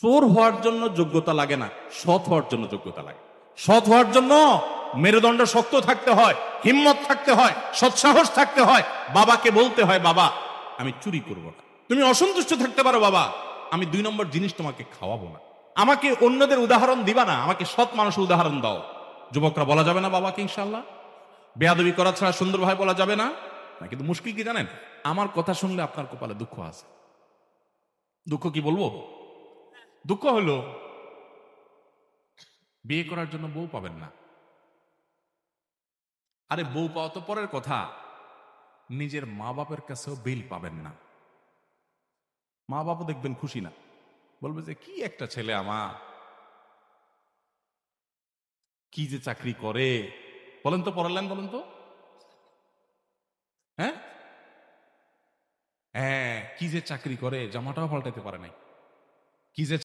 চোর হওয়ার জন্য যোগ্যতা লাগে না সৎ হওয়ার জন্য যোগ্যতা লাগে। সৎ হওয়ার জন্য মেরুদণ্ড শক্ত থাকতে হয় হিম্মত থাকতে হয় সৎসাহস থাকতে হয় বাবাকে বলতে হয় বাবা আমি চুরি করব না। তুমি অসন্তুষ্ট থাকতে পারো বাবা। আমি দুই নম্বর জিনিস তোমাকে খাওয়াবো না। আমাকে অন্যদের উদাহরণ দিবা না আমাকে সৎ মানুষের উদাহরণ দাও। যুবকরা বলা যাবে না বাবাকে ইনশাল্লাহ বেয়াদবি করা ছাড়া সুন্দরভাবে বলা যাবে না। না, কিন্তু মুশকিল কি জানেন? আমার কথা শুনলে আপনার কপালে দুঃখ আছে। দুঃখ কি বলব? দুঃখ হলো, বিয়ে করার জন্য বউ পাবেন না। আরে বউ পাওয়া তো পরের কথা। নিজের মা বাপের কাছেও বিল পাবেন না। মা বাবা দেখবেন খুশি না। বলবে যে, কি একটা ছেলে আমার। কি যে চাকরি করে। বলেন তো পড়ালেন বলেন তো। হ্যাঁ? হ্যাঁ কি যে চাকরি করে, জামাটাও পাল্টাইতে পারে নাই। কি যে